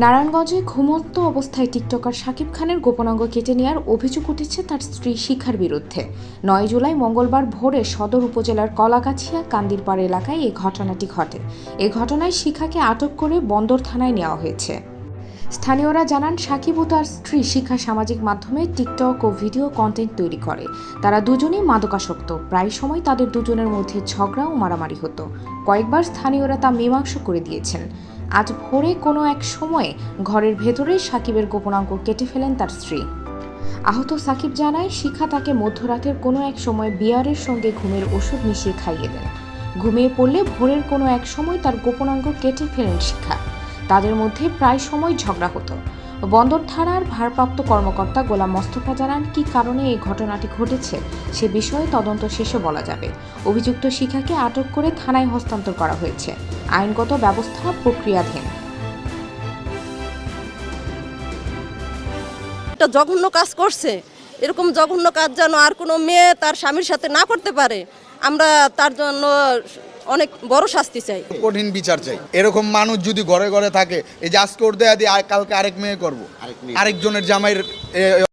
নারায়ণগঞ্জে ঘুমন্ত অবস্থায় টিকটকার শাকিব খানের গোপনাঙ্গ কেটে নেওয়ার অভিযোগ উঠেছে তার স্ত্রী শিখার বিরুদ্ধে। নয় জুলাই মঙ্গলবার ভোরে সদর উপজেলার কলাগাছিয়া কান্দিরপাড় এলাকায় এই ঘটনাটি ঘটে। এ ঘটনায় শিখাকে আটক করে বন্দর থানায় নেওয়া হয়েছে। স্থানীয়রা জানান সাকিব ও তার স্ত্রী শিখা সামাজিক মাধ্যমে টিকটক ও ভিডিও কন্টেন্ট তৈরি করে। তারা দুজনেই মাদকাসক্ত। প্রায় সময় তাদের দুজনের মধ্যে ঝগড়া ও মারামারি হতো। কয়েকবার স্থানীয়রা তা মীমাংসা করে দিয়েছেন। আজ ভোরে কোনো এক সময়ে ঘরের ভেতরেই সাকিবের গোপনাঙ্গ কেটে ফেলেন তার স্ত্রী। আহত সাকিব জানায়, শিখা তাকে মধ্যরাতের কোনো এক সময় বিয়ারের সঙ্গে ঘুমের ওষুধ মিশিয়ে খাইয়ে দেন। ঘুমিয়ে পড়লে ভোরের কোনো এক সময় তার গোপনাঙ্গ কেটে ফেলেন শিখা। তাদের মধ্যে প্রায় সময় ঝগড়া হতো। বন্দর থানার ভারপ্রাপ্ত কর্মকর্তা গোলাম মোস্তফা জানান, কী কারণে এই ঘটনাটি ঘটেছে? সে বিষয়ে তদন্ত শেষে বলা যাবে। অভিযুক্ত শিখাকে আটক করে থানায় হস্তান্তর করা হয়েছে। আইনগত ব্যবস্থা প্রক্রিয়াধীন। একটা জঘন্য কাজ করছে। এরকম জঘন্য কাজ যেন আর কোনো মেয়ে তার স্বামীর সাথে না করতে পারে। আমরা তার জন্য অনেক বড় শাস্তি চাই। কঠিন বিচার চাই। এরকম মানুষ যদি ঘরে ঘরে থাকে এই যে আজকে ওর দেয়া দিয়ে কালকে আরেক মেয়ে করব। আরেকজনের জামাইয়ের